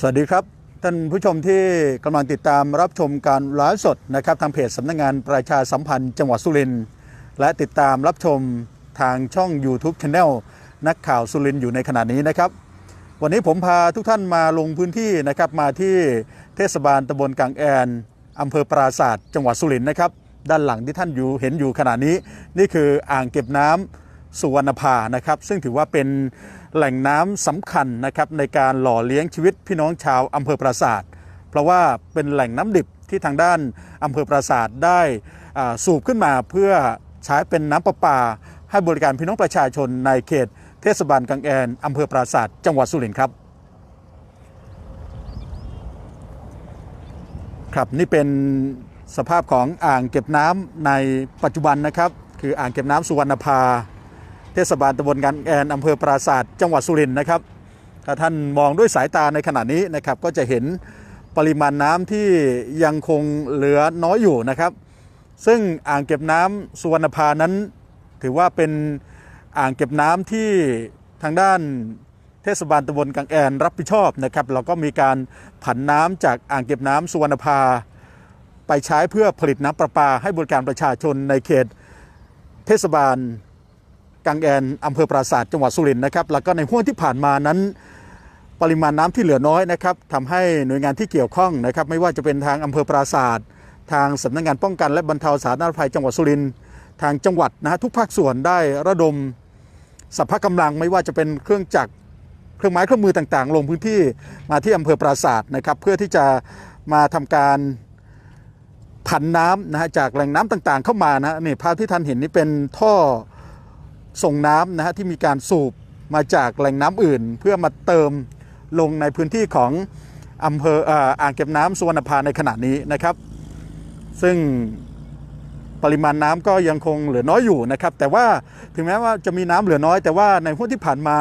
สวัสดีครับท่านผู้ชมที่กำลังติดตามรับชมการไลฟ์สดนะครับทางเพจสำนักงานประชาสัมพันธ์จังหวัดสุรินทร์และติดตามรับชมทางช่อง YouTube Channel นักข่าวสุรินทร์อยู่ในขณะนี้นะครับ วันนี้ผมพาทุกท่านมาลงพื้นที่นะครับมาที่เทศบาลตำบลกางแอนอำเภอปราศาสตร์จังหวัดสุรินทร์นะครับ ด้านหลังที่ท่านอยู่เห็นอยู่ขณะนี้ นี่คืออ่างเก็บน้ำ สุวรรณภานะครับ ซึ่งถือว่าเป็นแหล่งน้ำสำคัญนะครับในการหล่อเลี้ยงชีวิตพี่น้องชาวอำเภอปราศาสตร์เพราะว่าเป็นแหล่งน้ำดิบที่ทางด้านอำเภอปราศาสตร์ได้สูบขึ้นมาเพื่อใช้เป็นน้ำประปา ให้บริการพี่น้องประชาชนในเขต เทศบาลกังแอนอำเภอปราศาสตร์จังหวัดสุรินทร์ครับครับนี่เป็นสภาพของอ่างเก็บน้ำในปัจจุบันนะครับ คืออ่างเก็บน้ำสุวรรณภา เทศบาลตำบลกันแอนอำเภอปราศาสตร์จังหวัดสุรินทร์นะครับถ้าท่านมองด้วยสายตาในขณะนี้นะครับก็จะเห็นปริมาณน้ำที่ยังคงเหลือน้อยอยู่นะครับ ซึ่งอ่างเก็บน้ำสุวรรณภานั้น ถือว่าเป็นอ่างเก็บน้ำที่ทางด้านเทศบาลตำบลกังแอนรับผิดชอบนะครับเราก็มีการผันน้ำจากอ่างเก็บน้ำสุวรรณภา ไปใช้เพื่อผลิตน้ำประปาให้บริการประชาชนในเขตเทศบาล กังแอนอำเภอปราศาสตร์จังหวัดสุรินทร์นะครับแล้วก็ในห่วงที่ผ่านมานั้น ปริมาณน้ำที่เหลือน้อยนะครับทำให้หน่วยงานที่เกี่ยวข้องนะครับไม่ว่าจะเป็นทางอำเภอปราศาสตร์ทางสำนักงานป้องกันและบรรเทาสาธารณภัยจังหวัดสุรินทร์ทางจังหวัดนะฮะทุกภาคส่วนได้ระดมสรรพกำลังไม่ว่าจะเป็นเครื่องจักรเครื่องไม้เครื่องมือต่างๆ ลงพื้นที่มาที่อำเภอปราศาสตร์นะครับเพื่อที่จะมาทำการผันน้ำนะฮะจากแหล่งน้ำต่างๆ เข้ามานะนี่ภาพที่ท่านเห็นนี่เป็นท่อ ส่งน้ำนะฮะที่มีการสูบมาจากแหล่งน้ำอื่น เพื่อมาเติมลงในพื้นที่ของอำเภออ่างเก็บน้ำสุวรรณภาในขณะนี้นะครับ ซึ่งปริมาณน้ำก็ยังคงเหลือน้อยอยู่นะครับ แต่ว่าถึงแม้ว่าจะมีน้ำเหลือน้อย แต่ว่าในห่วงที่ผ่านมา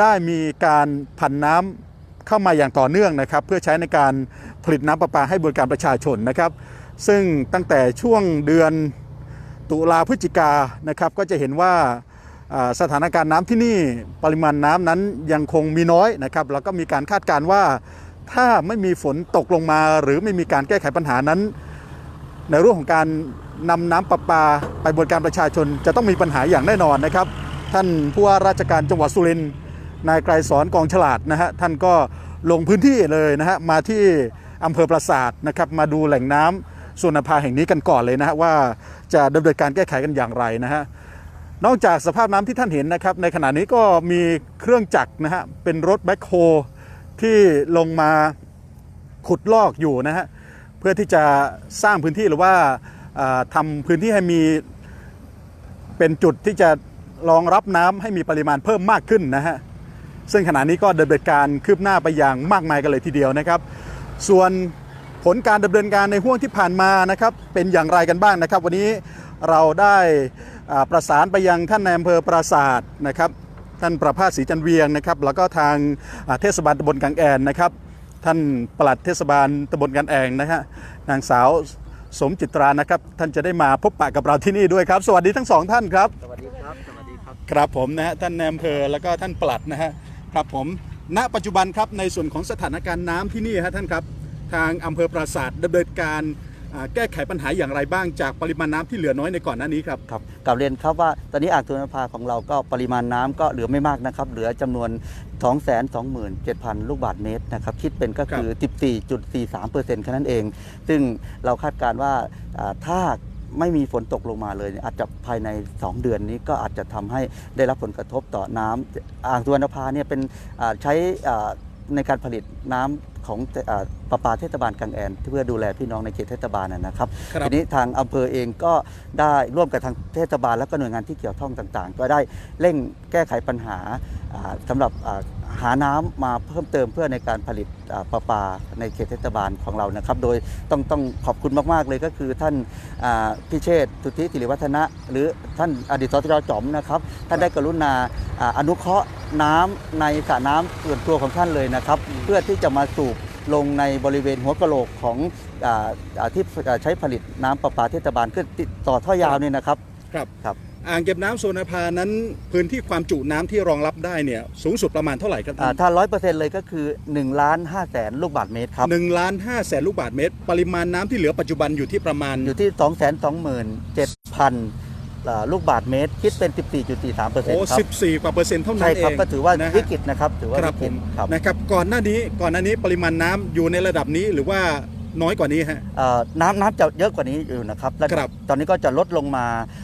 ได้มีการผันน้ำเข้ามาอย่างต่อเนื่องนะครับ เพื่อใช้ในการผลิตน้ำประปาให้บริการประชาชนนะครับ ซึ่งตั้งแต่ช่วงเดือนตุลาพฤศจิกานะครับ ก็จะเห็นว่า สถานการณ์น้ำที่นี่ปริมาณน้ำนั้นยังคงมีน้อยนะครับแล้วก็มีการคาดการณ์ว่า ถ้าไม่มีฝนตกลงมา หรือไม่มีการแก้ไขปัญหานั้น ในเรื่องของการนำน้ำประปาไปบริการประชาชนจะต้องมีปัญหาอย่างแน่นอนนะครับ ท่านผู้ว่าราชการจังหวัดสุรินทร์นายไกรสอนกองฉลาดนะฮะท่านก็ลงพื้นที่เลยนะฮะมาที่อำเภอปราสาทนะครับมาดูแหล่งน้ำส่วนภาแห่งนี้กันก่อนเลยนะฮะว่าจะดำเนินการแก้ไขกันอย่างไรนะฮะ นอกจากสภาพน้ำที่ท่านเห็นนะครับในขณะนี้ก็มีเครื่องจักรนะฮะเป็นรถแบ็คโฮที่ลงมาขุดลอกอยู่นะฮะเพื่อที่จะสร้างพื้นที่หรือว่าทำาพื้นที่ให้มีเป็นจุดที่จะรองรับน้ำให้มีปริมาณเพิ่มมากขึ้นนะฮะซึ่งขณะนี้ก็ดำเนินการคืบหน้าไปอย่างมากมายกันเลยทีเดียวนะครับ ส่วน ผลการดำเนินการในห่วงที่ผ่านมานะครับเป็นอย่างไรกันบ้างนะครับ วันนี้เราได้อ่าประสานไปยังท่านนายอำเภอปราศาสตร์นะครับ ท่านประภาสศรีจันเวียงนะครับ แล้วก็ทางอ่าเทศบาลตำบลกังแอนนะครับ ท่านปลัดเทศบาลตำบลกันแองนะฮะนางสาวสมจิตรานะครับ ท่านจะได้มาพบปะกับเราที่นี่ด้วยครับ สวัสดีทั้งสองท่านครับสวัสดีครับสวัสดีครับครับผมนะฮะท่านนายอำเภอแล้วก็ท่านปลัดนะฮะครับผมณปัจจุบันครับในส่วนของสถานการณ์น้ำที่นี่ฮะท่านครับ ทางอำเภอปราสาทดำเนินการอ่าแก้ไขปัญหาอย่างไรบ้างจากปริมาณน้ำที่เหลือน้อยในก่อนหน้านี้ครับครับกลับเรียนครับว่าตอนนี้อ่างตุนภาของเราก็ปริมาณน้ำก็เหลือไม่มากนะครับ เหลือจำนวน 227,000 ลูกบาศก์เมตรนะครับคิดเป็นก็คือ 14.43%แค่นั้นเอง ซึ่งเราคาดการณ์ว่าอ่าถ้าไม่มีฝนตกลงมาเลยเนี่ยอาจจะภายใน 2 เดือนนี้ก็อาจจะทำให้ได้รับผลกระทบต่อน้ำอ่างตุนภาเนี่ยเป็นอ่าใช้อ่าในการผลิตน้ำ ของอ่าประปาเทศบาลกังแอนเพื่อดูแลพี่น้องในเขตเทศบาลนะนะครับครับทีนี้ทางอำเภอเองก็ได้ร่วมกับทางเทศบาลและก็หน่วยงานที่เกี่ยวข้องต่าง ๆ ก็ได้เร่งแก้ไขปัญหาอ่าสำหรับอ่า หาน้ำมาเพิ่มเติมเพื่อในการผลิตอ่าประปาในเขตเทศบาลของเรานะครับ โดยต้องต้องขอบคุณมากๆเลยก็คือท่านอ่าพิเชษฐ์สุทธิสิริวัฒนะ หรือท่านอดีตสจจอมนะครับ ท่านได้กรุณาอ่าอนุเคราะห์น้ำในสระน้ำส่วนตัวของท่านเลยนะครับ เพื่อที่จะมาสูบลงในบริเวณหัวกะโหลกของอาอ่าที่อ่าใช้ผลิตน้ำประปาเทศบาลขึ้นติดต่อท่อยาวเนี่ยนะครับครับครับ อ่างเก็บน้ำสุวรรณภานั้น พื้นที่ความจุน้ำที่รองรับได้เนี่ยสูงสุดประมาณเท่าไหร่ครับอ่าถ้าร้อยเปอร์เซ็นต์เลยก็คือ1ล้าน5แสนลูกบาทเมตรครับ หนึ่งล้านห้าแสนลูกบาศก์เมตร ปริมาณน้ำที่เหลือปัจจุบันอยู่ที่ประมาณ อยู่ที่ 2 2 7 0 0 0 ลูกบาทเมตร คิดเป็น 14.43เปอร์เซ็นโอ้ต์ครับ สิบสี่กว่าเปอร์เซ็นต์เท่านั้ใช่นเอครับงก็ถือว่านะฮะ วิกฤตนะครับ ถือว่าครับวิกผฤตมครับนะครับก่อนหน้านี้ก่อนหน้านี้ปริมาณน้ำอยู่ในระดับนี้หรือว่าน้อยกว่านี้ฮะ เอ่อน้ำน้ำจะเยอะกว่านี้อยู่นะครับและครับ ตอนนี้ก็จะลดลงมาอ่า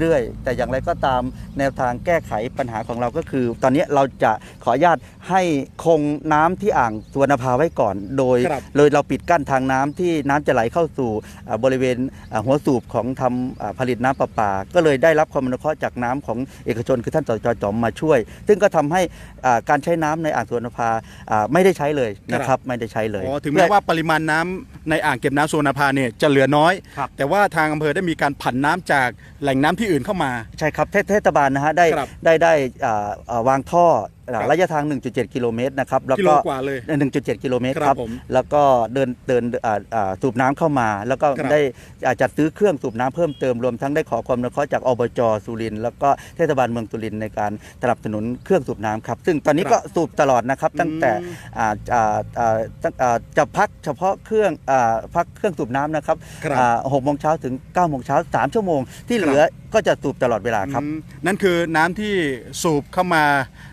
เรื่อยๆ แต่อย่างไรก็ตามแนวทางแก้ไขปัญหาของเราก็คือ ตอนนี้เราจะขออนุญาตให้คงน้ำที่อ่างสุวรรณภาไว้ก่อน โดยครับโดยเราปิดกั้นทางน้ำที่น้ำจะไหลเข้าสู่อ่าบริเวณอ่าหัวสูบของทำอ่าผลิตน้ำประปา ก็เลยได้รับความอนุเคราะห์จากน้ำของเอกชนคือท่านสจจอมมาช่วย ซึ่งก็ทำให้อ่าการใช้น้ำในอ่างสุวรรณภาอ่าไม่ได้ใช้เลยนะครับไม่ได้ใช้เลยอ๋อถึงแม้ว่าปริมาณน้ำในอ่างเก็บน้ำสุวรรณภาเนี่ยจะเหลือน้อยครับแต่ว่าทางอำเภอได้มีการผันน้ำจาก แหล่งน้ำที่อื่นเข้ามา ใช่ครับเทเทศบาลนะฮะได้ครับ ได้ได้อ่าอ่าวางท่ออ่าครับระยะทาง 1.7 กิโลเมตรนะครับแล้วกิโลก็กว่าเลย1.7 กิโลเมตรครับครับผมแล้วก็เดินเดินอ่าอ่าสูบน้ำเข้ามา แล้วก็ครับได้อ่าจัดซื้อเครื่องสูบน้ำเพิ่มเติมรวมทั้งได้ขอความอนุเคราะห์จากอบจสุรินทร์แล้วก็เทศบาลเมืองสุรินทร์ในการสนับสนุนเครื่องสูบน้ำครับ ซึ่งตอนนี้ก็สูบตลอดนะครับตั้งแต่อืม อ่าอ่าอ่าตั้งอ่าจะพักเฉพาะเครื่องอ่าพักเครื่องสูบน้ำนะครับครับ อ่าหกโมงเช้าถึง9ก้าโมงเช้าสามชั่วโมง ที่เหลือก็จะสูบตลอดเวลาครับ อืมนั่นคือน้ำที่สูบเข้ามา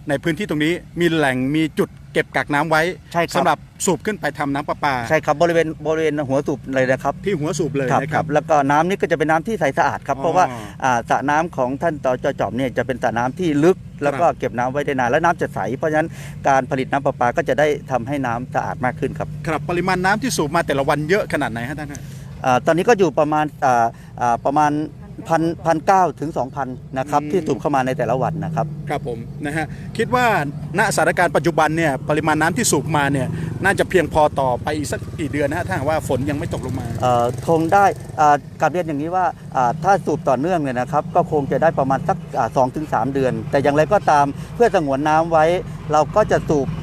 ในพื้นที่ตรงนี้มีแหล่งมีจุดเก็บกักน้ำไว้ใช่ครับสำหรับสูบขึ้นไปทำน้ำประปา ใช่ครับบริเวณบริเวณหัวสูบเลยนะครับ ที่หัวสูบเลยครับนะคครัรับบแล้วก็น้ำนี่ก็จะเป็นน้ำที่ใสสะอาดครับอ๋อเพราะว่าอ่าสระน้ำของท่านตอจอจอมเนี่ยจะเป็นสระน้ำที่ลึกแล้วก็เก็บน้ำไว้ได้นานและน้ำจะใส เพราะฉะนั้นการผลิตน้ำประปาก็จะได้ทำให้น้ำสะอาดมากขึ้นครับ ครับปริมาณน้ำที่สูบมาแต่ละวันเยอะขนาดไหนฮะท่านฮะอาตอนนี้ก็อยู่ประมาณอ่าอ่าประมาณ พันพันเก้าถึงสองพันนะครับอืมที่สูบเข้ามาในแต่ละวันนะครับครับผมนะฮะคิดว่าณสถานการณ์ปัจจุบันเนี่ยปริมาณน้ำที่สูบมาเนี่ยน่าจะเพียงพอต่อไปอีกสักกี่เดือนนะฮะถ้าหากว่าฝนยังไม่ตกลงมาเอ่อคงได้อ่ากลับเรียนอย่างนี้ว่าอ่าถ้าสูบต่อเนื่องเนี่ยนะครับก็คงจะได้ประมาณสักสองถึงสามเดือน แต่อย่างไรก็ตามเพื่อสงวนน้ำไว้ เราก็จะสูบอ่า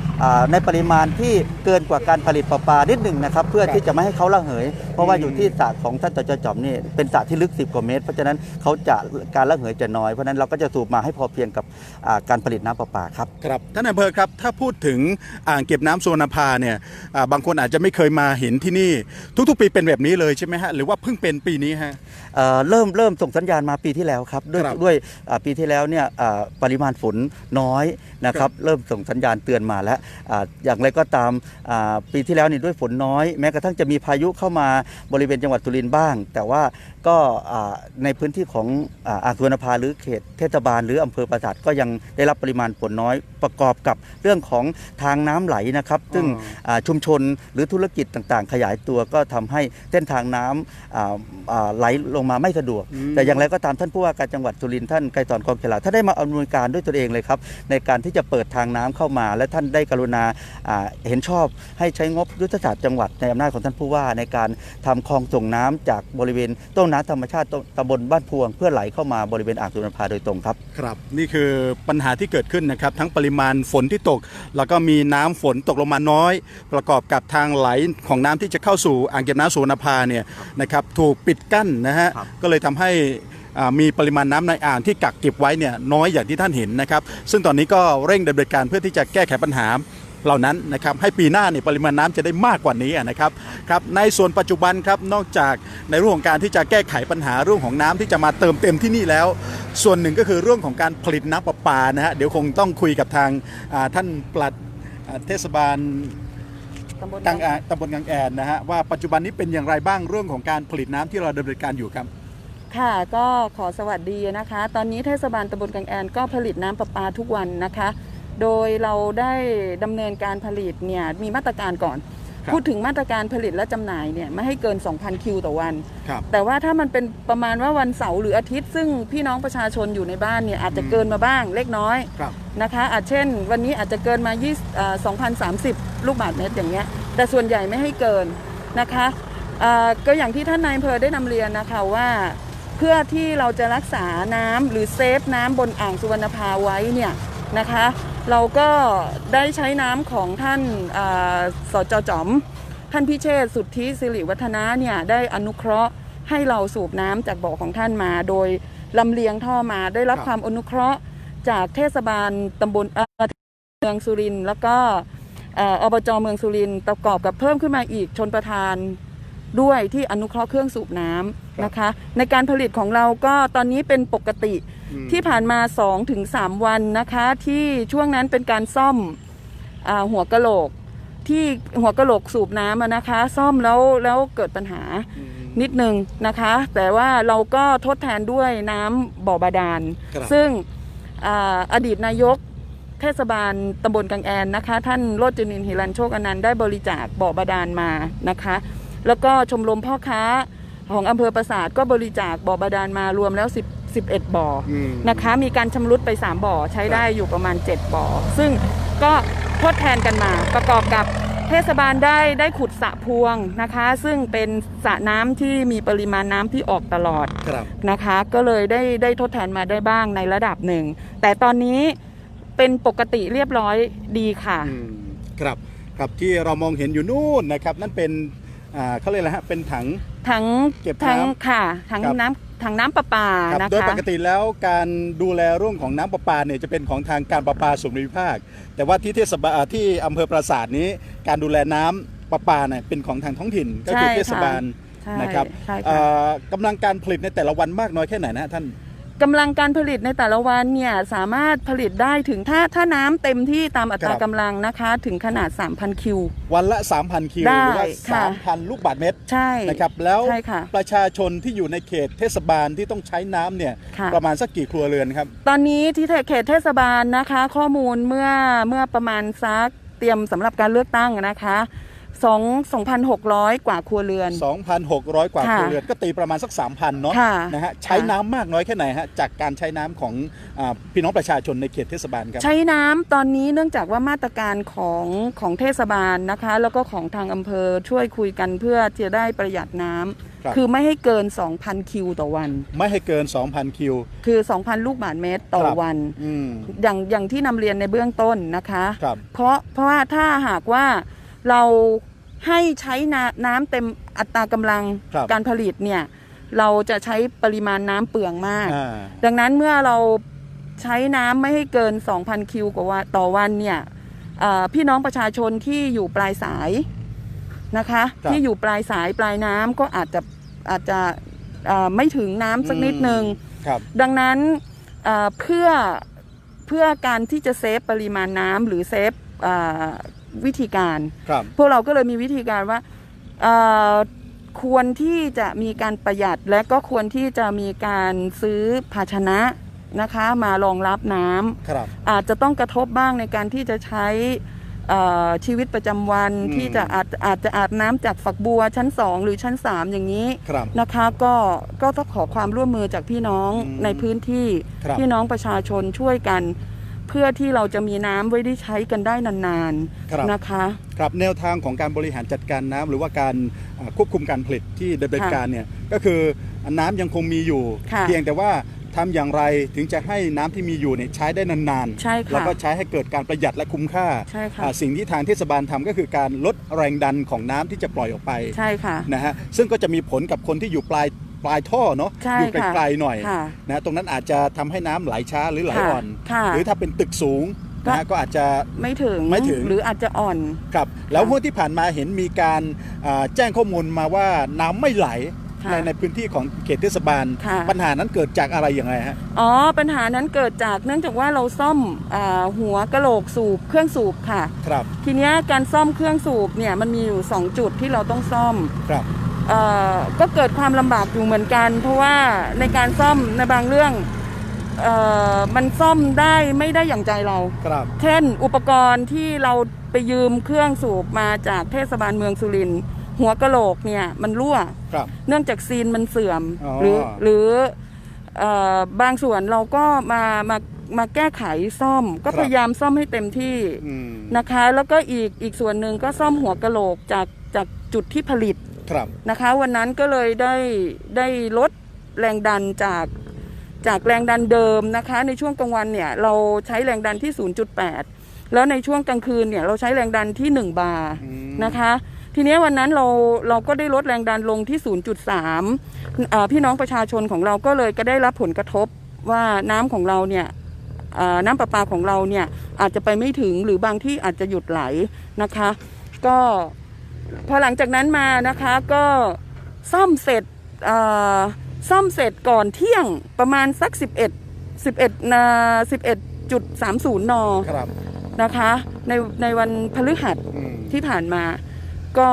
ในปริมาณที่เกินกว่าการผลิตประปานิดหนึ่งนะครับ เพื่อที่จะไม่ให้เขาระเหย เพราะว่าอยู่ที่สระของท่านตจจอมนี่เป็นสระที่ลึก 10 กว่าเมตร เพราะฉะนั้นเขาจะการระเหยจะน้อยเพราะฉะนั้นเราก็จะสูบมาให้พอเพียงกับอ่าการผลิตน้ำประปาครับครับท่านอำเภอครับถ้าพูดถึงอ่างเก็บน้ำสุวรรณภาเนี่ยอ่าบางคนอาจจะไม่เคยมาเห็นที่นี่ ทุกๆ ปีเป็นแบบนี้เลยใช่ไหมฮะหรือว่าเพิ่งเป็นปีนี้ฮะเอ่อเริ่มเริ่มส่งสัญญาณมาปีที่แล้วครับด้วยครับด้วยอ่าปีที่แล้วเนี่ยอ่าปริมาณฝนน้อยนะคครัรับบ เริ่มส่งสัญญาณเตือนมาแล้วอ่าอย่างไรก็ตามอ่าปีที่แล้วนี่ด้วยฝนน้อย แม้กระทั่งจะมีพายุเข้ามาบริเวณจังหวัดสุรินทร์บ้าง แต่ว่าก็อ่าในพื้นที่ของอ่าอ่างสุวรรณภาหรือเขตเทศบาล หรืออำเภอปราสาทก็ยังได้รับปริมาณฝนน้อยประกอบกับเรื่องของทางน้ำไหลนะครับซึ่งอ่าชุมชนหรือธุรกิจต่างๆ ขยายตัวก็ทำให้เส้นทางน้ำอ่าอ่าไหลลงมาไม่สะดวกอืมแต่อย่างไรก็ตามท่านผู้ว่าการจังหวัดสุรินทร์ท่านไกรสอนกองฉลาดท่านได้มาอำนวยการด้วยตัวเองเลยครับในการที่จะเปิดทางน้ำเข้ามา และท่านได้กรุณาอ่าเห็นชอบให้ใช้งบยุทธศาสตร์จังหวัดในอำนาจของท่านผู้ว่าในการทำคลองส่งน้ำจากบริเวณต้นน้ำธรรมชาติตำบลบ้านพวง เพื่อไหลเข้ามาบริเวณอ่างสุวรรณภาโดยตรงครับ ครับ นี่คือปัญหาที่เกิดขึ้นนะครับทั้งปริมาณฝนที่ตก แล้วก็มีน้ำฝนตกลงมาน้อย ประกอบกับทางไหลของน้ำที่จะเข้าสู่อ่างเก็บน้ำสุวรรณภาเนี่ยนะครับถูกปิดกั้นนะฮะครับก็เลยทำให้อ่ามีปริมาณน้ำในอ่างที่กักเก็บไว้เนี่ยน้อยอย่างที่ท่านเห็นนะครับ ซึ่งตอนนี้ก็เร่งดำเนินการเพื่อที่จะแก้ไขปัญหา เหล่านั้นนะครับให้ปีหน้าเนี่ยปริมาณน้ำจะได้มากกว่านี้อะนะครับครับในส่วนปัจจุบันครับนอกจากในเรื่องของการที่จะแก้ไขปัญหาเรื่องของน้ำที่จะมาเติมเต็มที่นี่แล้ว ส่วนหนึ่งก็คือเรื่องของการผลิตน้ำประปานะฮะเดี๋ยวคงต้องคุยกับทางอ่าท่านปลัดอ่าเทศบาลตำบลกังแอนตำบลกังแอนนะฮะว่าปัจจุบันนี้เป็นอย่างไรบ้างเรื่องของการผลิตน้ำที่เราดำเนินการอยู่ครับค่ะก็ขอสวัสดีนะคะ ตอนนี้เทศบาลตำบลกังแอนก็ผลิตน้ำประปาทุกวันนะคะ โดยเราได้ดำเนินการผลิตเนี่ยมีมาตรการก่อน ครับพูดถึงมาตรการผลิตและจำหน่ายเนี่ยไม่ให้เกิน 2,000 คิวต่อวัน ครับแต่ว่าถ้ามันเป็นประมาณว่าวันเสาร์หรืออาทิตย์ ซึ่งพี่น้องประชาชนอยู่ในบ้านเนี่ยอาจจะเกินมาบ้างเล็กน้อย ครับ นะคะอาจเช่น วันนี้อาจจะเกินมา20เอ่อ2,030 ลูกบาศก์เมตรอย่างเงี้ย แต่ส่วนใหญ่ไม่ให้เกินนะคะเอ่อก็อย่างที่ท่านนายอำเภอได้นำเรียนนะคะว่า เพื่อที่เราจะรักษาน้ำหรือเซฟน้ำบนอ่างสุวรรณภาไว้เนี่ยนะคะ เราก็ได้ใช้น้ำของท่านสจจอม ท่านพิเชษฐ์สุทธิสิริวัฒนะเนี่ยได้อนุเคราะห์ให้เราสูบน้ำจากบ่อของท่านมา โดยลำเลียงท่อมาได้รับความอนุเคราะห์จากเทศบาลตำบลเมืองสุรินแล้วก็อบจเมืองสุรินประกอบกับเพิ่มขึ้นมาอีกชนประทานด้วยที่อนุเคราะห์เครื่องสูบน้ำนะคะ ในการผลิตของเราก็ตอนนี้เป็นปกติ ที่ผ่านมา2-3ถึง3วันนะคะ ที่ช่วงนั้นเป็นการซ่อมอาหัวกะโหลก ที่หัวกะโหลกสูบน้ำอะนะคะ ซ่อมแล้วแล้วเกิดปัญหาอืมนิดนึงนะคะ แต่ว่าเราก็ทดแทนด้วยน้ำบ่อบาดาลครับซึ่งอาอดีตนายกเทศบาลตำบลกังแอนนะคะ ท่านโรจนินทร์หิรันโชคอนันต์ได้บริจาคบ่อบาดาลมานะคะ แล้วก็ชมรมพ่อค้าของอำเภอปราสาทก็บริจาคบ่อบาดาลมารวมแล้ว10 11 บ่ออืมนะคะ มีการชำรุดไป 3 บ่อ ใช้ได้อยู่ประมาณ 7 บ่อ ซึ่งก็ทดแทนกันมาประกอบกับเทศบาลได้ได้ขุดสระพวงนะคะ ซึ่งเป็นสระน้ำที่มีปริมาณน้ำที่ออกตลอด ครับ นะคะก็เลยได้ได้ทดแทนมาได้บ้างในระดับหนึ่ง แต่ตอนนี้เป็นปกติเรียบร้อยดีค่ะ อืมครับครับที่เรามองเห็นอยู่นู่นนะครับ นั่นเป็นอ่าเขาเรียกอะไรฮะเป็นถัง ทั้งเก็บน้ำทั้งค่ะทั้งครับ น้ำ ทั้งน้ำประปาครับนะโดยคะปกติแล้วการดูแลเรื่องของน้ำประปาเนี่ยจะเป็นของทางการประปาส่วนภูมิภาค แต่ว่าที่เทศบาลอ่าที่อำเภอปราสาทนี้ การดูแลน้ำประปาเนี่ยเป็นของทางท้องถิ่นก็คือใช่ค่ะ เทศบาลใช่นะครับใช่เอ่ค่ะอกำลังการผลิตในแต่ละวันมากน้อยแค่ไหนนะฮะท่าน กำลังการผลิตในแต่ละวันเนี่ยสามารถผลิตได้ถึงถ้าถ้าน้ำเต็มที่ตามอัตราครับ กำลังนะคะ ถึงขนาด 3,000 คิว วันละ 3,000 คิวได้หรือว่า ค่ะ 3,000 ลูกบาศก์เมตรใช่นะครับแล้วใช่ค่ะ ประชาชนที่อยู่ในเขตเทศบาลที่ต้องใช้น้ำเนี่ยค่ะ ประมาณสักกี่ครัวเรือนครับ ตอนนี้ที่เขตเทศบาลนะคะ ข้อมูลเมื่อเมื่อประมาณสักเตรียมสำหรับการเลือกตั้งนะคะ 2 2,600 กว่าครัวเรือน 2,600 กว่าค่ะครัวเรือนก็ตีประมาณสัก 3,000 เนาะค่ะนะฮะใช้ค่ะน้ำมากน้อยแค่ไหนฮะจากการใช้น้ำของอาพี่น้องประชาชนในเขตเทศบาลครับ ใช้น้ำตอนนี้เนื่องจากว่ามาตรการของของเทศบาลนะคะ แล้วก็ของทางอำเภอช่วยคุยกันเพื่อจะได้ประหยัดน้ำครับคือไม่ให้เกิน 2,000 คิวต่อวัน ไม่ให้เกิน 2,000 คิว คือ 2,000 ลูกบาศก์เมตรต่อครับวันอืมอย่างอย่างที่นำเรียนในเบื้องต้นนะคะครับเพราะเพราะว่าถ้าหากว่า เราให้ใช้น้ำน้ำเต็มอัตรากำลังครับการผลิตเนี่ยเราจะใช้ปริมาณน้ำเปลืองมากอ่าดังนั้นเมื่อเราใช้น้ำไม่ให้เกิน 2,000 คิวกว่าวันต่อวันเนี่ยเอ่อพี่น้องประชาชนที่อยู่ปลายสายนะคะครับที่อยู่ปลายสายปลายน้ำก็อาจจะอาจจะเอ่อไม่ถึงน้ำสักนิดนึงครับดังนั้นเอ่อเพื่อเพื่อการที่จะเซฟปริมาณน้ำหรือเซฟเอ่อ วิธีการ ครับ พวกเราก็เลยมีวิธีการว่าเอ่อควรที่จะมีการประหยัดและก็ควรที่จะมีการซื้อภาชนะนะคะ มารองรับน้ำ ครับ อาจจะต้องกระทบบ้างในการที่จะใช้เอ่อชีวิตประจำวันอืม ที่จะอาจอาจจะอาบน้ำจากฝักบัวชั้น 2 หรือชั้น 3 อย่างนี้ครับ นะคะก็ก็ต้องขอความร่วมมือจากพี่น้องอืมในพื้นที่ครับ พี่น้องประชาชนช่วยกัน เพื่อที่เราจะมีน้ำไว้ได้ใช้กันได้นานครับๆนะคะครับแนวทางของการบริหารจัดการน้ำหรือว่าการอ่าควบคุมการผลิตที่ดำเนินค่ะการเนี่ยก็คือน้ำยังคงมีอยู่ค่ะเพียงแต่ว่าทำอย่างไรถึงจะให้น้ำที่มีอยู่เนี่ยใช้ได้นานใช่ค่ะแล้วก็ใช้ให้เกิดการประหยัดและคุ้มค่าใช่ค่ะอ่าสิ่งที่ทางเทศบาลทำก็คือการลดแรงดันของน้ำที่จะปล่อยออกไปใช่ค่ะนะฮะซึ่งก็จะมีผลกับคนที่อยู่ปลาย ปลายท่อเนาะใช่อยู่ค่ะไกลๆหน่อยค่ะนะฮะตรงนั้นอาจจะทำให้น้ำไหลช้าหรือไหลค่ะอ่อน ค่ะหรือถ้าเป็นตึกสูงนะฮะก็อาจจะ ไม่ถึงไม่ถึง หรืออาจจะอ่อน ครับแล้วเมื่อที่ผ่านมาเห็นมีการอ่าแจ้งข้อมูลมาว่าน้ำไม่ไหลค่ะในในพื้นที่ของเขตเทศบาล ค่ะ ปัญหานั้นเกิดจากอะไรอย่างไรฮะ อ๋อ ปัญหานั้นเกิดจากเนื่องจากว่าเราซ่อมอาหัวกะโหลกสูบเครื่องสูบค่ะ ครับทีเนี้ยการซ่อมเครื่องสูบเนี่ยมันมีอยู่ 2 จุดที่เราต้องซ่อม ครับเอ่อ ก็เกิดความลำบากอยู่เหมือนกัน เพราะว่าในการซ่อมในบางเรื่องเอ่อมันซ่อมได้ไม่ได้อย่างใจเราครับ เช่นอุปกรณ์ที่เราไปยืมเครื่องสูบมาจากเทศบาลเมืองสุรินทร์หัวกะโหลกเนี่ยมันรั่วครับเนื่องจากซีนมันเสื่อมอ๋อหรือหรือเอ่อบางส่วนเราก็มามามาแก้ไขซ่อม ก็พยายามซ่อมให้เต็มที่อืมนะคะ แล้วก็อีกอีกส่วนหนึ่งก็ซ่อมหัวกะโหลกจากจากจุดที่ผลิต ครับนะคะ วันนั้นก็เลยได้ได้ลดแรงดันจากจากแรงดันเดิมนะคะ ในช่วงกลางวันเนี่ยเราใช้แรงดันที่ 0.8 แล้วในช่วงกลางคืนเนี่ยเราใช้แรงดันที่ 1 บาร์อืมนะคะททีเนี้ยวันนั้นเราเราก็ได้ลดแรงดันลงที่ 0.3อ่าพี่น้องประชาชนของเราก็เลยก็ได้รับผลกระทบว่าน้ำของเราเนี่ยอ่าน้ำประปาของเราเนี่ยอาจจะไปไม่ถึงหรือบางที่อาจจะหยุดไหลนะคะ ก็ พอหลังจากนั้นมานะคะก็ซ่อมเสร็จอ่าซ่อมเสร็จก่อนเที่ยงประมาณสัก 11 11นา11.30นครับนะคะ ในในวันพฤหัสอืมที่ผ่านมา ก็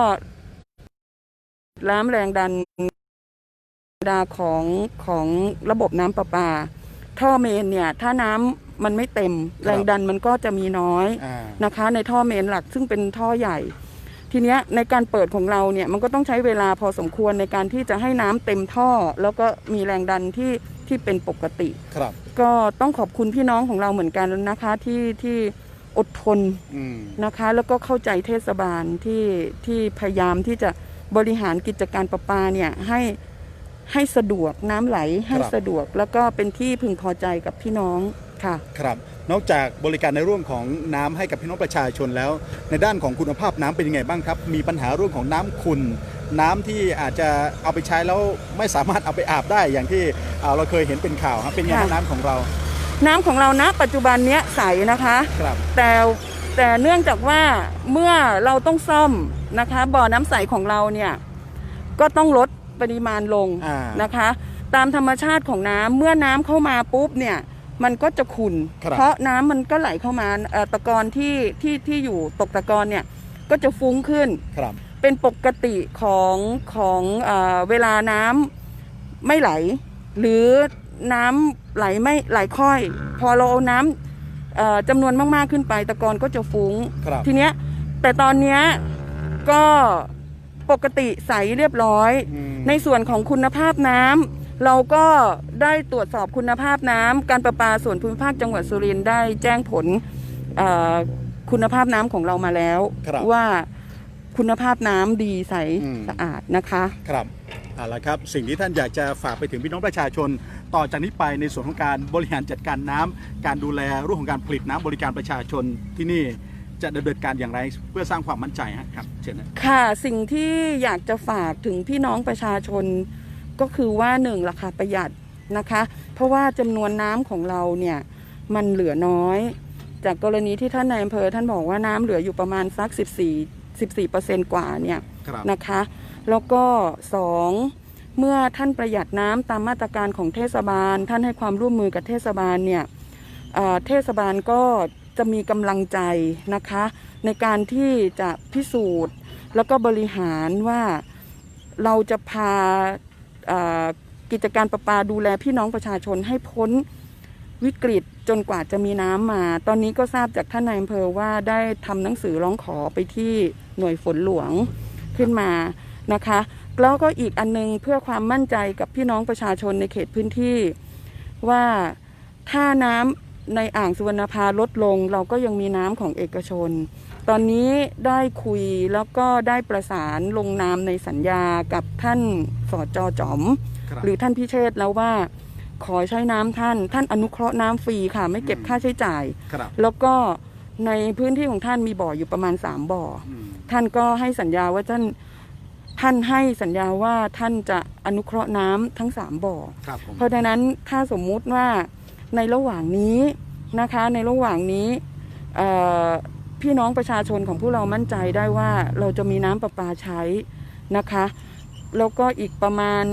ล้ามแรงดันดาของของระบบน้ำประปา ท่อเมนเนี่ย ถ้าน้ำมันไม่เต็ม แรงดันมันก็จะมีน้อยอ่านะคะ ในท่อเมนหลักซึ่งเป็นท่อใหญ่ ทีเนี้ยในการเปิดของเราเนี่ยมันก็ต้องใช้เวลาพอสมควรในการที่จะให้น้ำเต็มท่อ แล้วก็มีแรงดันที่ที่เป็นปกติครับ ก็ต้องขอบคุณพี่น้องของเราเหมือนกันนะคะที่ที่อดทนอืมนะคะ แล้วก็เข้าใจเทศบาลที่ที่พยายามที่จะบริหารกิจการประปาเนี่ยให้ให้สะดวกน้ำไหลให้สะดวกแล้วก็เป็นที่พึงพอใจกับพี่น้องค่ะ ครับ นอกจากบริการในเรื่องของน้ำให้กับพี่น้องประชาชนแล้ว ในด้านของคุณภาพน้ำเป็นยังไงบ้างครับ มีปัญหาเรื่องของน้ำขุ่นน้ำที่อาจจะเอาไปใช้แล้วไม่สามารถเอาไปอาบได้อย่างที่อ่าเราเคยเห็นเป็นข่าวครับเป็นยังไงค่ะน้ำของเรา น้ำของเรานะปัจจุบันเนี้ยใสนะคะครับแต่แต่เนื่องจากว่าเมื่อเราต้องซ่อมนะคะบ่อน้ำใสของเราเนี่ยก็ต้องลดปริมาณลงอ่านะคะ ตามธรรมชาติของน้ำเมื่อน้ำเข้ามาปุ๊บเนี่ย มันก็จะขุ่นครับเพราะน้ำมันก็ไหลเข้ามาเอ่อตะกอนที่ที่ที่อยู่ตกตะกอนเนี่ยก็จะฟุ้งขึ้นครับเป็นปกติของของเออเวลาน้ำไม่ไหล หรือน้ำไหลไม่ไหลค่อย พอเราเอาน้ำเอ่อจำนวนมากๆขึ้นไป ตะกอนก็จะฟุ้งครับทีเนี้ยแต่ตอนเนี้ยก็ปกติใสเรียบร้อยอืมในส่วนของคุณภาพน้ำ เราก็ได้ตรวจสอบคุณภาพน้ำการประปาส่วนภูมิภาคจังหวัดสุรินทร์ได้แจ้งผลเอ่อคุณภาพน้ำของเรามาแล้วครับว่าคุณภาพน้ำดีใสอืมสะอาดนะคะครับเอาละครับสิ่งที่ท่านอยากจะฝากไปถึงพี่น้องประชาชน ต่อจากนี้ไปในส่วนของการบริหารจัดการน้ำการดูแลเรื่องของการผลิตน้ำบริการประชาชนที่นี่จะดำเนินการอย่างไรเพื่อสร้างความมั่นใจฮะครับเชิญนะค่ะสิ่งที่อยากจะฝากถึงพี่น้องประชาชน ก็คือว่าหนึ่งราคาประหยัดนะคะ เพราะว่าจำนวนน้ำของเราเนี่ยมันเหลือน้อย จากกรณีที่ท่านนายอำเภอท่านบอกว่าน้ำเหลืออยู่ประมาณสัก 14 14เปอร์เซนต์กว่าเนี่ยครับนะคะ แล้วก็สองเมื่อท่านประหยัดน้ำตามมาตรการของเทศบาล ท่านให้ความร่วมมือกับเทศบาลเนี่ยเอ่อเทศบาลก็จะมีกำลังใจนะคะ ในการที่จะพิสูจน์แล้วก็บริหารว่าเราจะพาเอ่อ กิจการประปาดูแลพี่น้องประชาชนให้พ้นวิกฤตจนกว่าจะมีน้ำมา ตอนนี้ก็ทราบจากท่านนายอำเภอว่าได้ทำหนังสือร้องขอไปที่หน่วยฝนหลวงขึ้นมานะคะ แล้วก็อีกอันนึงเพื่อความมั่นใจกับพี่น้องประชาชนในเขตพื้นที่ว่าถ้าน้ำในอ่างสุวรรณภาลดลง เราก็ยังมีน้ำของเอกชน ตอนนี้ได้คุยแล้วก็ได้ประสานลงนามในสัญญากับท่านสจจอม ครับ หรือท่านพิเชษแล้วว่า ขอใช้น้ำท่าน ท่านอนุเคราะห์น้ำฟรีค่ะ ไม่เก็บอืมค่าใช้จ่าย ครับแล้วก็ในพื้นที่ของท่านมีบ่ออยู่ประมาณสามบ่อ อืมท่านก็ให้สัญญาว่าท่านท่านให้สัญญาว่าท่านจะอนุเคราะห์น้ำทั้งสามบ่อ ครับผมเพราะฉะนั้นถ้าสมมุติว่าในระหว่างนี้นะคะในระหว่างนี้เอ่อ พี่น้องประชาชนของพวกเรามั่นใจได้ว่าเราจะมีน้ำประปาใช้นะคะ แล้วก็อีกประมาณ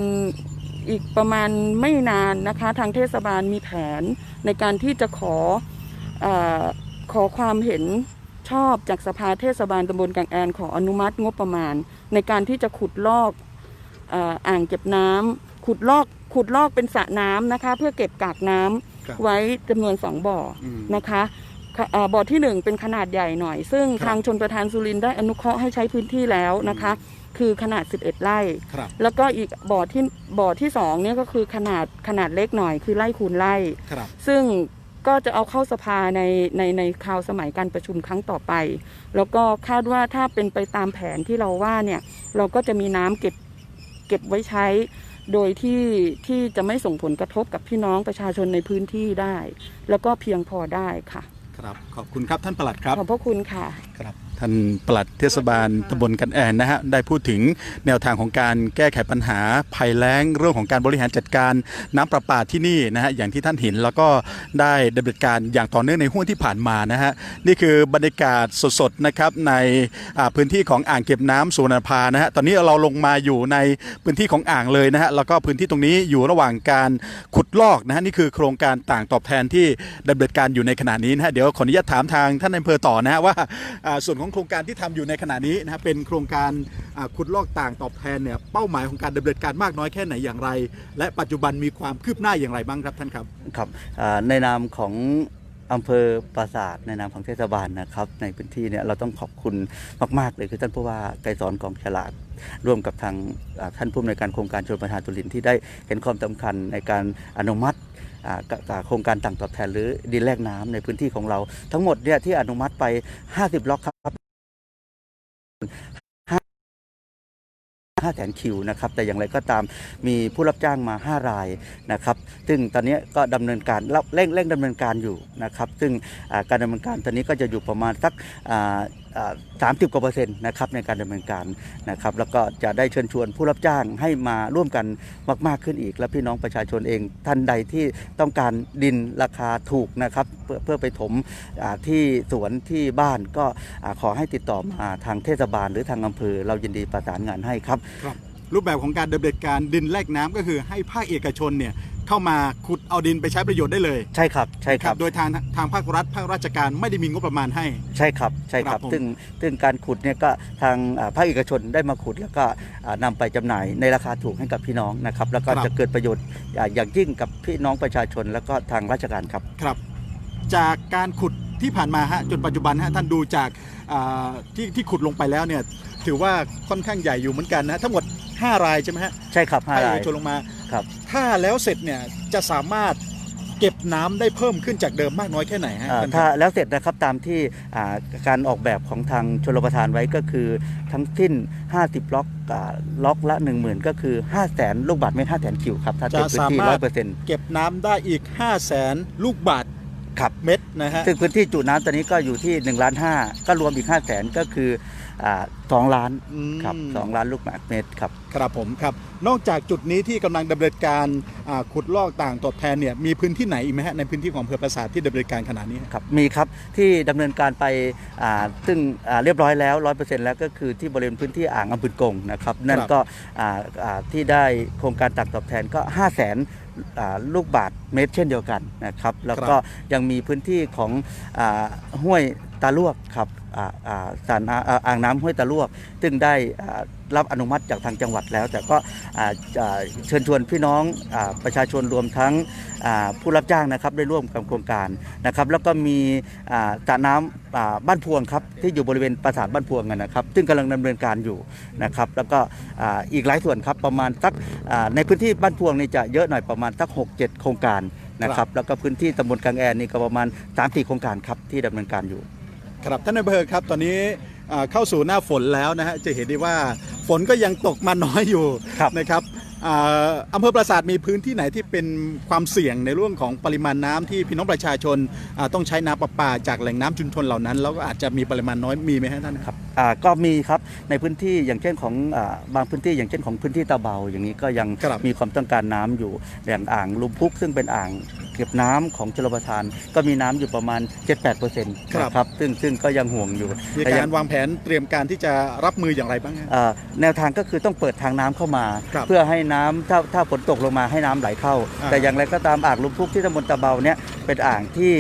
อีกประมาณไม่นานนะคะ ทางเทศบาลมีแผนในการที่จะขอเออขอความเห็นชอบจากสภาเทศบาลตำบลกังแอนขออนุมัติงบประมาณ ในการที่จะขุดลอกเอ่ออ่างเก็บน้ำขุดลอกขุดลอกเป็นสระน้ำนะคะ เพื่อเก็บกากน้ำครับไว้จำนวนสองบ่อออืมนะคะค่ะเอ่อ บ่อที่หนึ่งเป็นขนาดใหญ่หน่อย ซึ่งครับทางชนประธานสุรินทร์ได้อนุเคราะห์ให้ใช้พื้นที่แล้วนะคะ คือขนาด 11 ไร่ครับแล้วก็อีกบ่อที่บ่อที่สองเนี่ยก็คือขนาดขนาดเล็กหน่อยคือไร่คูณไร่ครับซึ่งก็จะเอาเข้าสภาในในในคราวสมัยการประชุมครั้งต่อไป แล้วก็คาดว่าถ้าเป็นไปตามแผนที่เราว่าเนี่ยเราก็จะมีน้ำเก็บเก็บไว้ใช้ โดยที่ที่จะไม่ส่งผลกระทบกับพี่น้องประชาชนในพื้นที่ได้ แล้วก็เพียงพอได้ค่ะ ครับขอบคุณครับท่านปลัดครับ ขอบพระคุณค่ะ ครับ ท่านปลัดเทศบาลตำบลกันแอนนะฮะได้พูดถึงแนวทางของการแก้ไขปัญหาภัยแล้งเรื่องของการบริหารจัดการน้ำประปาที่นี่นะฮะอย่างที่ท่านเห็นแล้วก็ได้ดำเนินการอย่างต่อเนื่องในห้วงที่ผ่านมานะฮะนี่คือบรรยากาศสดๆนะครับในพื้นที่ของอ่างเก็บน้ำสุวรรณภานะฮะตอนนี้เราลงมาอยู่ในพื้นที่ของอ่างเลยนะฮะแล้วก็พื้นที่ตรงนี้อยู่ระหว่างการขุดลอกนะฮะนี่คือโครงการต่างตอบแทนที่ดำเนินการอยู่ในขณะนี้นะฮะเดี๋ยวขออนุญาตถามทางท่านอำเภอต่อนะฮะว่าส่วนของโครงการที่ทำอยู่ในขณะนี้นะฮะเป็นโครงการขุดลอกต่างตอบแทนเนี่ยเป้าหมายของการดำเนินการมากน้อยแค่ไหนอย่างไร และปัจจุบันมีความคืบหน้าอย่างไรบ้างครับท่านครับครับในนามของอำเภอปราสาทในนามของเทศบาลนะครับ ในพื้นที่เนี่ยเราต้องขอบคุณมาก ๆ เลยคือท่านผู้ว่าไกรสอนกองฉลาดร่วมกับทางท่านผู้อำนวยการโครงการชลประทานตุลินที่ได้เห็นความสำคัญในการอนุมัติอ่ากโครงการต่างตอบแทนหรือดินแลกน้ำในพื้นที่ของเรา ทั้งหมดเนี่ยที่อนุมัติไป 50 ล็อกครับ 5แสนคิวนะครับแต่อย่างไรก็ตามมีผู้รับจ้างมา 5 รายนะครับ ซึ่งตอนนี้ก็ดำเนินการเร่งเร่งดำเนินการอยู่นะครับ ซึ่งการดำเนินการตอนนี้ก็จะอยู่ประมาณสัก สามสิบกว่าเปอร์เซ็นต์นะครับในการดำเนินการนะครับแล้วก็จะได้เชิญชวนผู้รับจ้างให้มาร่วมกันมาก ๆขึ้นอีก และพี่น้องประชาชนเองท่านใดที่ต้องการดินราคาถูกนะครับเพื่อเพื่อไปถมที่สวนที่บ้านก็ขอให้ติดต่อมาทางเทศบาลหรือทางอำเภอ เรายินดีประสานงานให้ครับ รูปแบบของการดำเนินการดินแลกน้ำก็คือให้ภาคเอกชนเนี่ยเข้ามาขุดเอาดินไปใช้ประโยชน์ได้เลยใช่ครับใช่ครับ โดยทางทางภาครัฐภาคราชการไม่ได้มีงบประมาณให้ ใช่ครับใช่คครัรับบผม ซึ่งซึ่งการขุดเนี่ยก็ทางอ่าภาคเอกชนได้มาขุดแล้วก็อ่านำไปจำหน่ายในราคาถูกให้กับพี่น้องนะครับ แล้วก็ครับจะเกิดประโยชน์อ่าอย่างยิ่งกับพี่น้องประชาชน แล้วก็ทางราชการครับ ครับ จากการขุดที่ผ่านมาฮะจนปัจจุบันฮะท่านดูจากอ่าที่ที่ขุดลงไปแล้วเนี่ยถือว่าค่อนข้างใหญ่อยู่เหมือนกันนะทั้งหมด 5รายใช่ไหมฮะใช่ครับห้าภาคเอราย กชนลงมา ครับ ถ้าแล้วเสร็จเนี่ยจะสามารถเก็บน้ำได้เพิ่มขึ้นจากเดิมมากน้อยแค่ไหนฮะอ่าท่านคถ้ารับ แล้วเสร็จนะครับตามที่อ่าการออกแบบของทางชลประทานไว้ก็คือทั้งสิ้น 50 ล็อกอ่าล็อกละ 1 0,000 ก็คือ 5 0 0แสนลูกบาทเมตร5 0 0แสนคิวครับถ้าเต็มพื้นที่ร้อยเปอร์เซ็นต์เก็บน้ำได้อีก 5 0 0แสนลูกบาท ครับ เม็ดนะฮะซึ่งพื้นที่จุน้ำตอนนี้ก็อยู่ที่1ล้าน5ก็รวมอีก5 0 0แสนก็คืออ่า2ล้านอืมครับสองล้านลูกบาศก์เมตรครับครับผมครับนอกจากจุดนี้ที่กำลังดำเนินการอ่าขุดลอกต่างตอบแทนเนี่ยมีพื้นที่ไหนอีกไหมฮะในพื้นที่ของอำเภอปราสาทที่ดำเนินการขนาดนี้ฮะครับมีครับที่ดำเนินการไปอ่าซึ่งอ่าเรียบร้อยแล้ว100%แล้วก็คือที่บริเวณพื้นที่อ่างอำพืนกงนะครับนั่นก็อ่าอ่าที่ได้โครงการตักตอบแทนก็5 0 0 0 0 0อ่า ลูกบาทเมตรเช่นเดียวกันนะครับ แล้วก็ยังมีพื้นที่ของอาห้วย ตาลวกครับอ่าอ่าสารอ่างน้ำห้วยตาลวก ซึ่งได้รับอนุมัติจากทางจังหวัดแล้ว แต่ก็เชิญชวนพี่น้องอประชาชนรวมทั้งผู้รับจ้างนะครับได้ร่วมกับโครงการนะครับ แล้วก็มีอ่าสระน้ำอ่าบ้านพวงครับที่อยู่บริเวณปราสาทบ้านพวงนะครับ ซึ่งกำลังดำเนินการอยู่นะครับ แล้วก็อีกหลายส่วนครับประมาณสักในพื้นที่บ้านพวงนี่จะเยอะหน่อยประมาณสัก6-7 โครงการนะครับ แล้วก็พื้นที่ตำบลกลางแอนนี่ก็ประมาณ3-4โครงการครับที่ดำเนินการอยู่ ครับท่านนายอำเภอครับตอนนี้อ่าเข้าสู่หน้าฝนแล้วนะฮะจะเห็นได้ว่าฝนก็ยังตกมาน้อยอยู่ครับนะครับอ่าอำเภอปราสาทมีพื้นที่ไหนที่เป็นความเสี่ยงในเรื่องของปริมาณน้ำที่พี่น้องประชาชนอ่าต้องใช้น้ำประปาจากแหล่งน้ำชุมชนเหล่านั้น แล้วก็อาจจะมีปริมาณน้อยมีไหมฮะท่านครับอ่าก็มีครับในพื้นที่อย่างเช่นของอาบางพื้นที่อย่างเช่นของพื้นที่ตะเบาอย่างนี้ก็ยังครับมีความต้องการน้ำอยู่อย่างอ่างลุมพุกซึ่งเป็นอ่างเก็บน้ำของชลประทาน ก็มีน้ำอยู่ประมาณ 7-8%นะครับซึ่งซึ่งก็ยังห่วงอยู่มีแต่ยัการงวางแผนเตรียมการที่จะรับมืออย่างไรบ้างฮะอ่าแนวทางก็คือต้องเปิดทางน้ำเข้ามาครับเพื่อให้น้ำถ้าถ้าฝนตกลงมาให้น้ำไหลเข้าอ่าแต่อย่างไรก็ตามอ่างลุมพุกที่ตำบลตะเบาเนี่ยเป็นอ่างที่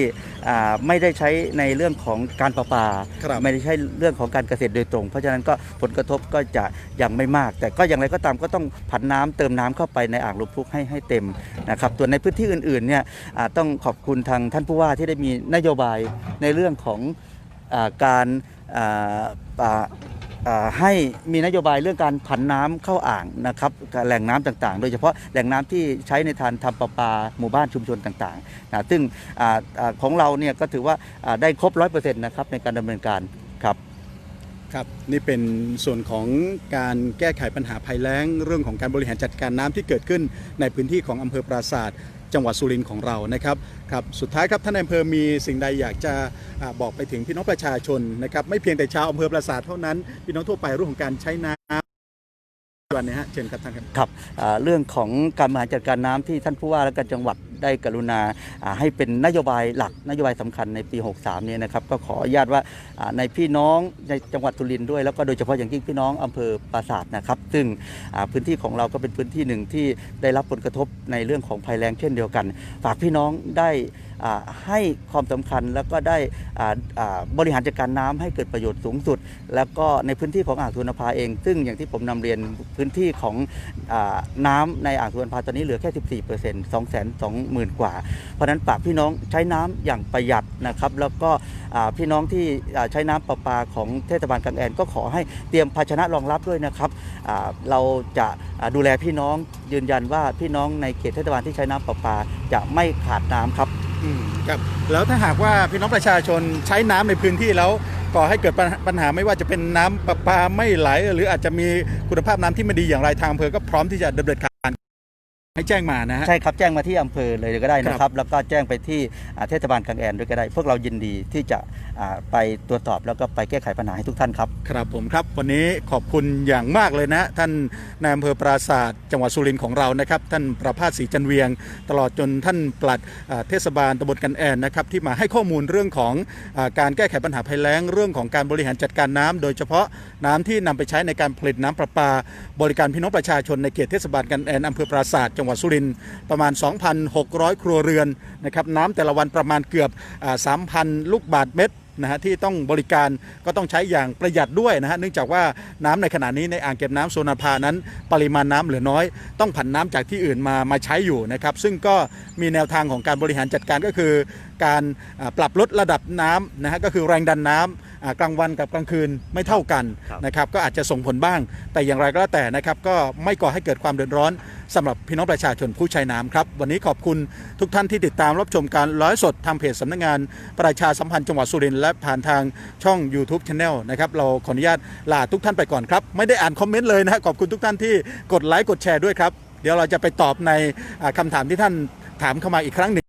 อ่าไม่ได้ใช้ในเรื่องของการประปาครับไม่ได้ใช่เรื่องของการเกษตรโดยตรง เพราะฉะนั้นก็ผลกระทบก็จะยังไม่มาก แต่ก็อย่างไรก็ตามก็ต้องผันน้ำเติมน้ำเข้าไปในอ่างลุมพุกให้ให้เต็มนะครับส่วนในพื้นที่อื่นๆเนี่ยอ่าต้องขอบคุณทางท่านผู้ว่าที่ได้มีนโยบายในเรื่องของอาการอ่าอ่าอ่า ให้มีนโยบายเรื่องการผันน้ำเข้าอ่างนะครับแหล่งน้ำต่างๆ โดยเฉพาะแหล่งน้ำที่ใช้ในทานทำประปาหมู่บ้านชุมชนต่างๆนะซึ่งออของเราเนี่ยก็ถือว่าอ่าได้ครบร้อยเปอร์เซ็นต์นะครับในการดำเนินการครับ ครับนี่เป็นส่วนของการแก้ไขปัญหาภัยแล้ง เรื่องของการบริหารจัดการน้ำที่เกิดขึ้นในพื้นที่ของอำเภอปราศาสตร์จังหวัดสุรินทร์ของเรานะครับครับสุดท้ายครับท่านอำเภอมีสิ่งใดอยากจะอาบอกไปถึงพี่น้องประชาชนนะครับไม่เพียงแต่ชาวอำเภอปราศาสตร์เท่านั้นพี่น้องทั่วไปเรื่องของการใช้น้ำ วันนี้ฮะเชิญครับท่านครับครับเรื่องของการบริหารจัดการน้ำที่ท่านผู้ว่าและการจังหวัดได้กรุณาให้เป็นนโยบายหลักนโยบายสำคัญในปี 63 เนี่ยนะครับก็ขออนุญาตว่าในพี่น้องในจังหวัดสุรินทร์ด้วย แล้วก็โดยเฉพาะอย่างยิ่งพี่น้องอำเภอปราสาทนะครับ ซึ่งพื้นที่ของเราก็เป็นพื้นที่หนึ่งที่ได้รับผลกระทบในเรื่องของภัยแล้งเช่นเดียวกัน ฝากพี่น้องได้ ให้ความสำคัญแล้วก็ได้บริหารจัดการน้ำให้เกิดประโยชน์สูงสุด แล้วก็ในพื้นที่ของอ่างสุวรรณภาเอง ซึ่งอย่างที่ผมนำเรียนพื้นที่ของอน้ำในอ่างสุวรรณภาตอนนี้เหลือแค่ 14เปอร์เซ็นต์2 2 0 0 0 0กว่า เพราะฉะนั้นฝากพี่น้องใช้น้ำอย่างประหยัดนะครับ แล้วก็พี่น้องที่ใช้น้ำประปาของเทศบาลกางแอนก็ขอให้เตรียมภาชนะรองรับด้วยนะครับเราจะดูแลพี่น้องยืนยันว่าพี่น้องในเขตเทศบาลที่ใช้น้ำประปาจะไม่ขาดน้ำครับ ครับแล้วถ้าหากว่าพี่น้องประชาชนใช้น้ำในพื้นที่แล้วก่อให้เกิดปัญหาไม่ว่าจะเป็นน้ำประปาไม่ไหล หรืออาจจะมีคุณภาพน้ำที่ไม่ดีอย่างไรทางอำเภอก็พร้อมที่จะดำเนินการ ให้แจ้งมานะฮะ ใช่ครับแจ้งมาที่อำเภอเลยก็ได้นะครับ แล้วก็แจ้งไปที่อ่าเทศบาลกางแอนด้วยก็ได้ พวกเรายินดีที่จะอ่าไปตรวจสอบแล้วก็ไปแก้ไขปัญหาให้ทุกท่านครับ ครับผมครับวันนี้ขอบคุณอย่างมากเลยนะ ท่านนายอำเภอปราศาสตร์จังหวัดสุรินทร์ของเรานะครับ ท่านประภาสศรีจันเวียง ตลอดจนท่านปลัดอ่าเทศบาลตำบลกันแอนนะครับที่มาให้ข้อมูลเรื่องของอาการแก้ไขปัญหาภัยแล้ง เรื่องของการบริหารจัดการน้ำโดยเฉพาะน้ำที่นำไปใช้ในการผลิตน้ำประปา บริการพี่น้องประชาชนในเขตเทศบาลกันแอนอำเภอปราศาสตร์จังหวัดสุรินทร์ประมาณ 2,600 ครัวเรือนนะครับน้ำแต่ละวันประมาณเกือบ 3,000 ลูกบาทเมตรนะฮะที่ต้องบริการก็ต้องใช้อย่างประหยัดด้วยนะฮะเนื่องจากว่าน้ำในขณะนี้ในอ่างเก็บน้ำโซนาพานั้น ปริมาณน้ำเหลือน้อย ต้องผันน้ำจากที่อื่นมามาใช้อยู่นะครับซึ่งก็มีแนวทางของการบริหารจัดการก็คือ การปรับลดระดับน้ำนะฮะก็คือแรงดันน้ำอ่า กลางวันกับกลางคืนไม่เท่ากันครับนะครับก็อาจจะส่งผลบ้าง แต่อย่างไรก็แล้วแต่นะครับก็ไม่ก่อให้เกิดความเดือดร้อนสำหรับพี่น้องประชาชนผู้ใช้น้ำครับ วันนี้ขอบคุณทุกท่านที่ติดตามรับชมการไลฟ์สดทางเพจสำนักงาน ประชาสัมพันธ์จังหวัดสุรินทร์และผ่านทางช่อง YouTube Channel นะครับเราขออนุญาตลาทุกท่านไปก่อนครับไม่ได้อ่านคอมเมนต์เลยนะฮะขอบคุณทุกท่านที่กดไลค์กดแชร์ด้วยครับเดี๋ยวเราจะไปตอบในอ่าคำถามที่ท่านถามเข้ามาอีกครั้งหนึ่ง